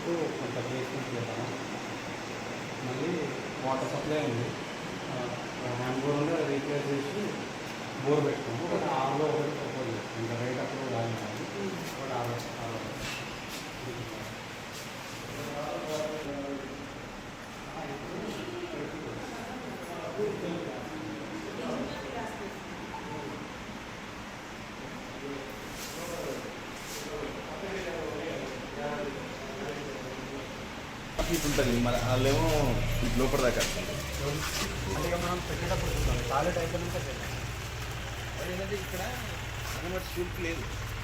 చుట్టూ కొంత బేస్మెంట్ చేద్దాము? మళ్ళీ వాటర్ సప్లై ఉంది. హ్యాండ్ బోర్ ఉంటే రీప్లేస్ చేసి బోర్ పెట్టుకున్నాము ఒకటి ఆరులో ఒకటి ప్రపోజ్ చేస్తాం. ఇంకా రేట్ అప్పుడు రాదు ఒకటి ఆరు ఆరు ఇటు ఉంటుంది. మన వాళ్ళేమో ఇటు లోపల దాకా వస్తుంది. అంటే మనం పెట్టేటప్పుడు చూద్దాం. టాయిలెట్ అయిపోయినాక చేద్దాం. ఏంటంటే ఇక్కడ అంగన్వాడి స్కూల్కి లేదు.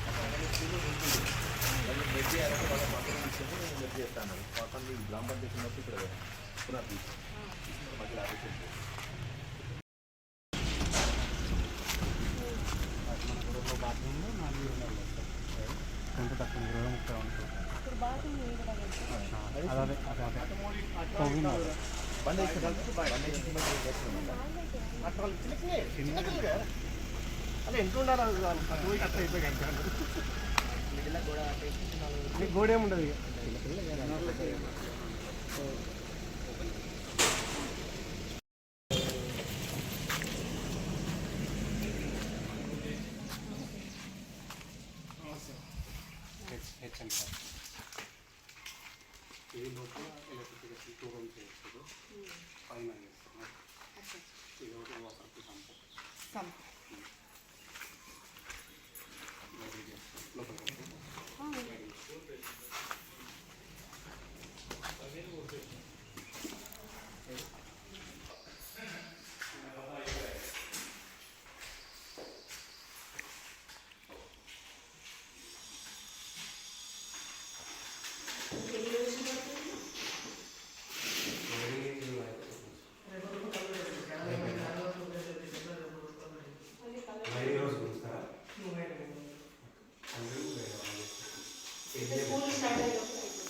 అంగన్వాడి స్కూల్లో ఉంటుంది. వాళ్ళు బెడ్ చేయాలంటే వాళ్ళ పక్కన తీసుకుంటే నేను బెడ్ చేస్తాను. పక్కన గ్రామ పంచాయతీ ఉన్నప్పుడు ఇక్కడ మధ్యలో ఉంది. మన గృహంలో బాత్రూమ్ నాలుగు ఉండాలి కొంత తక్కువ ఇరవై ముప్పై ఉంటుంది అదే అదే అదే అదే తవ్విన బండి వేసుకుంటారు బండి వేసుకుంటే మళ్ళీ వేస్తున్నాం మళ్ళీ. అదే ఎంత ఉండాలి పోయి కట్ట అయిపోయి గోడ ఏముండదు ఇక హెచ్ఎం సార్ ఇది లోపల ఎలక్ట్రిఫికేషన్ టూ రూమ్స్ చేస్తారు పైన చేస్తాం ఇది ఒకటి వాటర్కి సంపు లోపల ఎన్ని రోజులు పడుతుంది? మళ్ళీ కలర్ ఇంకా స్కూల్ స్టార్ట్ అయ్యేటప్పుడు అయిపోతుంది.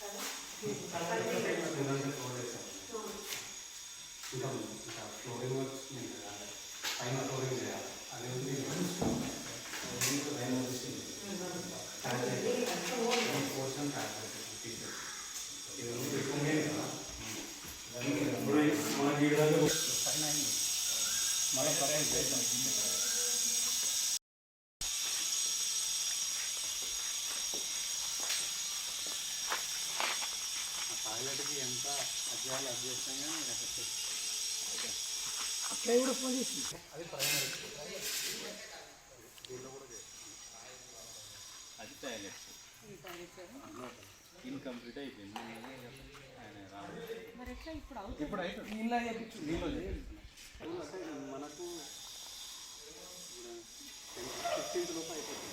కదా? ఇంకా ఇంకా ఫ్లోరింగ్ వర్క్స్ ఉన్నాయి కదా పైన ఫ్లోరింగ్ చేయాలి అది ఉంది పోర్షన్ ఇది ఉంది ఎక్కువ ఉంది కదా మన వీడి దగ్గర పైన అయింది మళ్ళీ ప్రపోజ్ చేద్దాం ఆ టాయిలెట్కి ఎంత అధ్యాయాలు అట్లా ఫోన్ చేసి అది అది టాయిలెట్ టాయిలెట్స్ ఇన్కంప్లీట్ అయిపోయింది ఇప్పుడు అవుతుంది ఇప్పుడు నీళ్ళు నీళ్ళు మనకు ఫిఫ్టీన్త్ లోపు అయిపోతుంది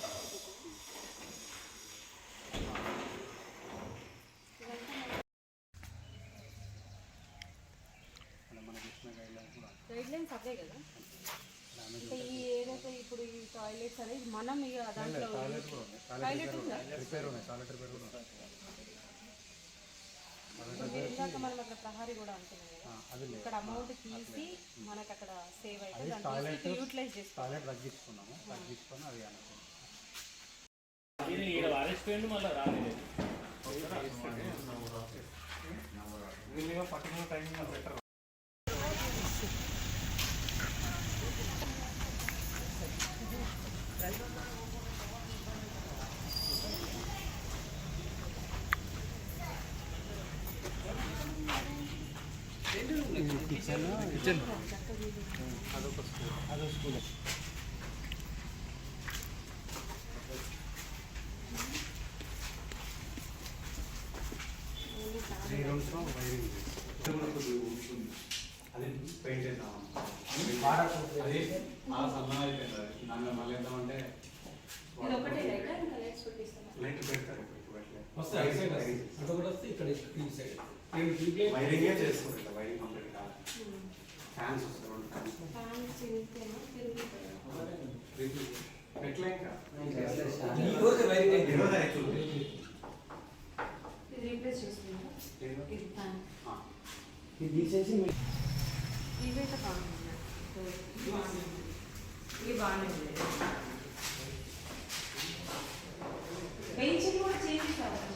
ఇచ్చిన గైడ్ లైన్స్ అవే కదా? అంటే ఈ ఏదైతే ఇప్పుడు ఈ టాయిలెట్స్ అనేది మనం ఇక దాంట్లో టాయిలెట్ రిపేర్ ఉన్నాయి. టాయిలెట్ రిపేర్ కూడా ఇందాక మనం అక్కడ ప్రహారీ అనుకున్నాం అది ఇక్కడ అమౌంట్ తీసి మనకు అక్కడ సేవ్ అయితే అది టాయిలెట్ యూటిలైజ్ చేసుకోవాలి టాయిలెట్ తగ్గించుకున్నాము. తగ్గించుకొని అది అనుకున్నాం మళ్ళీ రాలేదు. పర్టికులర్ టైమింగ్ బెటర్ కిచెన్ అదొక స్కూల్ అదొక స్కూల్ త్రీ రూమ్స్లో వైరింగ్ అది పెయింట్ చేద్దాం అది ఆ సన్నం అయిపోయింది అది దానిలో మళ్ళీ ఏంటంటే ఇది ఒకటే లైట్ పెడతారు. వస్తే అటు కూడా వస్తే ఇక్కడ వైరింగే చేసుకుంటా వైరింగ్ కంప్లీట్ కాదు ఫ్యాన్స్ అవుతుంది. ఇది రీప్లేస్ చేస్తుందా ఏదో? ఇది ఫ్యాన్ ఆ. ఇది తీసేసి మీ- ఇవైతే బాగుంది ఇది బాగానే ఉంది బెంచ్ కూడా చేంజ్ కావాలి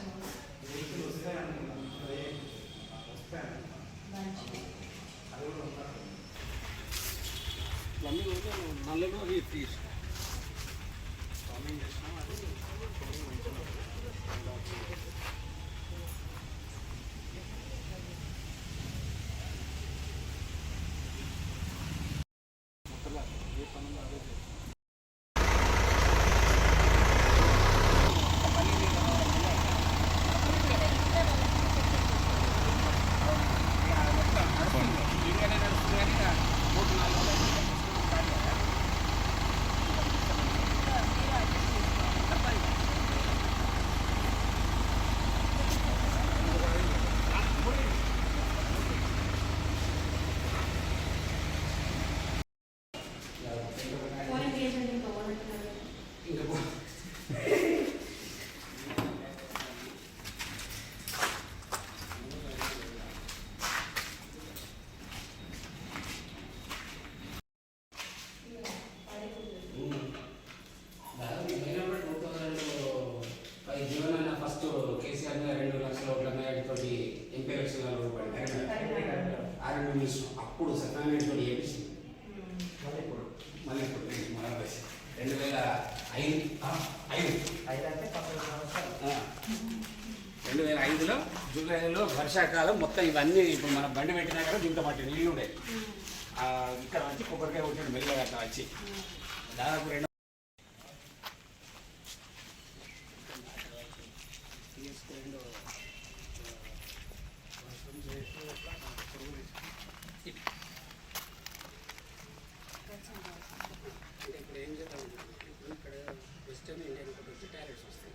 ఇవన్నీ కూడా నల్లలో ఈ తీసి ఫోన్ వర్షాకాలం మొత్తం ఇవన్నీ ఇప్పుడు మనం బండి పెట్టినా కదా దీంతో పాటు నీళ్ళు ఉండే. ఇక్కడ వచ్చి కొబ్బరికాయ కొట్టిన మెల్లగా అట్లా వచ్చి. దాదాపు రెండు అంటే ఇప్పుడు ఏం చేద్దాం ఇప్పుడు ఇక్కడ వెస్టర్న్ ఇండియన్ ఒకటి వచ్చి టాయిలెట్స్ వస్తాయి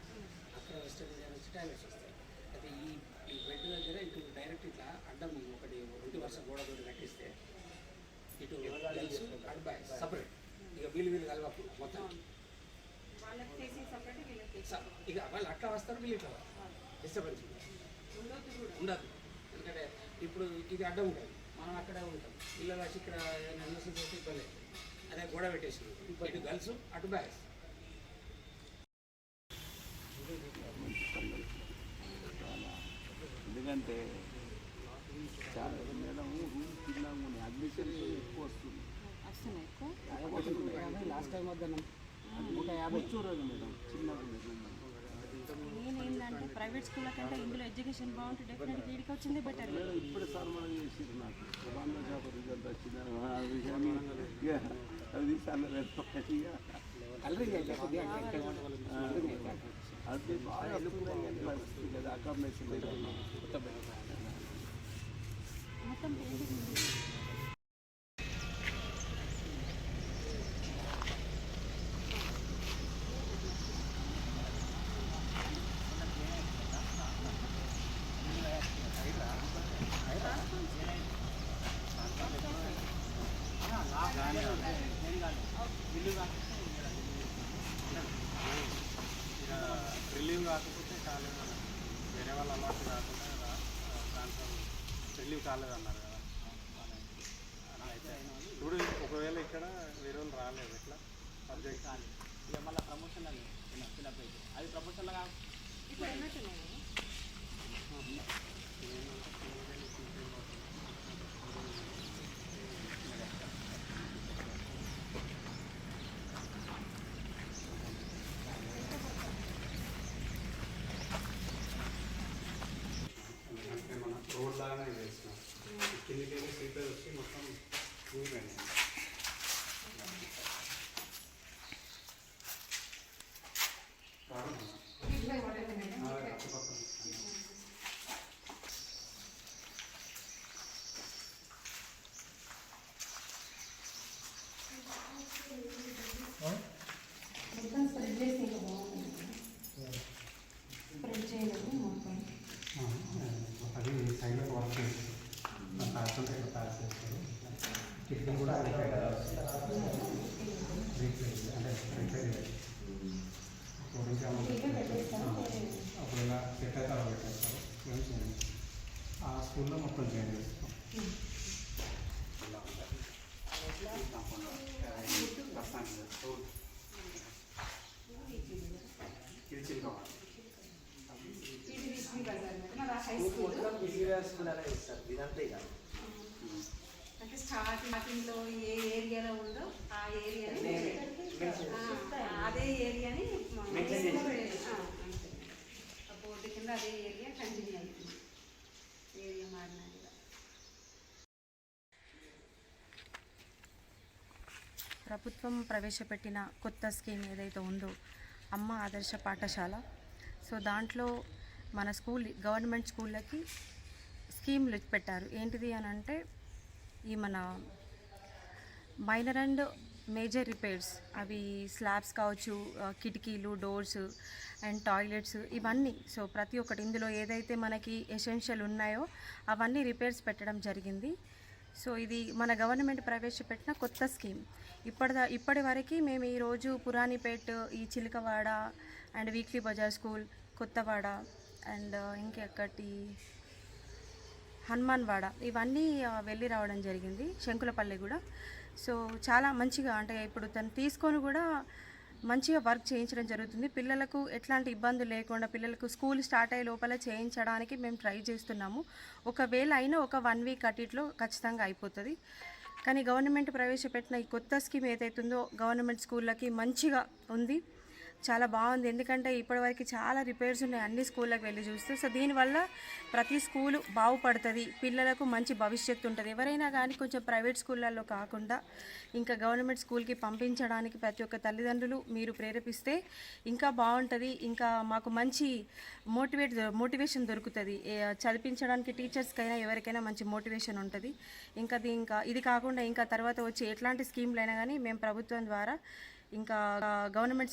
అక్కడ వెస్టర్న్ ఇండియన్ వచ్చి టాయిలెట్స్ వస్తాయి అయితే ఈ ఈ బెడ్ దగ్గర ఇటు డైరెక్ట్ ఇట్లా అడ్డం ఒకటి ఒంటి వరుస గోడ తోటి కట్టిస్తే ఇటు గర్ల్స్ అటు బాయ్ సపరేట్ ఇక వీళ్ళు వీళ్ళు కలవకు మొత్తం. ఇక వాళ్ళు అట్లా వస్తారు వీళ్ళు ఇట్లా డిస్టర్బెన్స్ ఉండదు. ఎందుకంటే ఇప్పుడు ఇది అడ్డం ఉంటుంది. మనం అక్కడే ఉంటాం. పిల్లలు వచ్చి ఇక్కడ ఎన్ఎస్ఎస్ చేస్తే ఇబ్బంది. అదే గోడ పెట్టేసి ఇటు గర్ల్స్ అటు బాయ్స్. ఎందుకంటే చాలా మేడం రూమ్ తిన్నాము అడ్మిషన్ ఎక్కువ వస్తుంది. వస్తున్నాయి ఎక్కువ లాస్ట్ టైం వద్దన్నాం ఒక యాభై కూర్చోరాదు మేడం చిన్నగా నేనేంటంటే ప్రైవేట్ స్కూల్ కంటే ఇందులో ఎడ్యుకేషన్ బాగుంటే డెఫినెట్గా వీడికి వచ్చింది బెటర్ మేడం ఇప్పుడు సార్ మనం చేసిరు నాకు జాబ్ రిజల్ట్ వచ్చిందని అది అది బాగా పరిస్థితి కదా అకామిడేషన్ మొత్తం రిలీవ్ కాకపోతే కాలేదు వేరే వాళ్ళు అలవాటు కాకుండా ట్రాన్స్ఫర్ రిలీవ్ కాలేదు అన్నారు కదా. ఇప్పుడు ఒకవేళ ఇక్కడ వేరే వాళ్ళు రాలేదు ఎట్లా? సబ్జెక్ట్ ఇక మళ్ళీ ప్రమోషన్ అది ప్రమోషన్లో ఇప్పుడు ఎన్నట్టున్నాయి అంటే మన రోడ్ లాగానే వేసినాం కిందికి వెళ్ళి స్లీపర్ వచ్చి మొత్తం ఊరిపోయింది కాకుండా ఇట్లా ప్యాక్ చేస్తారు కిటికీలు కూడా రిపేర్ రీప్లేస్ అంటే రిపేర్ ఇప్పుడు ఇంకా అప్పుడు ఇలా సెట్ అయితే అలా పెట్టేస్తారు మేము చేయండి ఆ స్కూల్లో మొత్తం చేంజ్ చేస్తాం ఇది చిన్నవాడు ఇది విష్ణు బజార్ మేడం అది హై స్కూల్ మొత్తం బిజీగా స్కూల్ అనేది ఇస్తారు ఇదంతా ఇక అంటే స్టార్టింగ్లో ఏ ఏరియాలో ఉందో ఆ ఏరియాని ఆ, అదే ఏరియాని బోర్డు కింద అదే ఏరియా కంటిన్యూ అవుతుంది ఏరియా మారినా కూడా ప్రభుత్వం ప్రవేశపెట్టిన కొత్త స్కీమ్ ఏదైతే ఉందో అమ్మ ఆదర్శ పాఠశాల. సో దాంట్లో మన స్కూల్ గవర్నమెంట్ స్కూళ్ళకి స్కీమ్లు పెట్టారు. ఏంటిది అని అంటే ఈ మన మైనర్ అండ్ మేజర్ రిపేర్స్ అవి స్లాబ్స్ కావచ్చు కిటికీలు డోర్స్ అండ్ టాయిలెట్స్ ఇవన్నీ. సో ప్రతి ఒక్కటి ఇందులో ఏదైతే మనకి ఎసెన్షియల్ ఉన్నాయో అవన్నీ రిపేర్స్ పెట్టడం జరిగింది. సో ఇది మన గవర్నమెంట్ ప్రవేశపెట్టిన కొత్త స్కీమ్. ఇప్పటి ఇప్పటి వరకు మేము ఈరోజు పురాణిపేట్ ఈ Chilakawada and weekly Bazar school Kothawada and ఇంకెక్కటి Hanumanwada ఇవన్నీ వెళ్ళి రావడం జరిగింది శంకులపల్లి కూడా. సో చాలా మంచిగా అంటే ఇప్పుడు తను తీసుకొని కూడా మంచిగా వర్క్ చేయించడం జరుగుతుంది. పిల్లలకు ఎట్లాంటి ఇబ్బందులు లేకుండా పిల్లలకు స్కూల్ స్టార్ట్ అయ్యే లోపల చేయించడానికి మేము ట్రై చేస్తున్నాము. ఒకవేళ అయినా ఒక వన్ వీక్ అటిట్లో ఖచ్చితంగా అయిపోతుంది. కానీ గవర్నమెంట్ ప్రవేశపెట్టిన ఈ కొత్త స్కీమ్ ఏదైతుందో గవర్నమెంట్ స్కూళ్ళకి మంచిగా ఉంది. చాలా బాగుంది. ఎందుకంటే ఇప్పటివరకు చాలా రిపేర్స్ ఉన్నాయి. అన్ని స్కూళ్ళకి వెళ్ళి చూస్తే. సో దీనివల్ల ప్రతి స్కూలు బాగుపడుతుంది. పిల్లలకు మంచి భవిష్యత్తు ఉంటుంది. ఎవరైనా కానీ కొంచెం ప్రైవేట్ స్కూళ్ళల్లో కాకుండా ఇంకా గవర్నమెంట్ స్కూల్కి పంపించడానికి ప్రతి ఒక్క తల్లిదండ్రులు మీరు ప్రేరేపిస్తే ఇంకా బాగుంటుంది. ఇంకా మాకు మంచి మోటివేట్ మోటివేషన్ దొరుకుతుంది. చదివించడానికి టీచర్స్కైనా ఎవరికైనా మంచి మోటివేషన్ ఉంటుంది. ఇంకా ఇంకా ఇది కాకుండా ఇంకా తర్వాత వచ్చే ఎట్లాంటి స్కీమ్లైనా అయినా కానీ మేము ప్రభుత్వం ద్వారా ఇంకా గవర్నమెంట్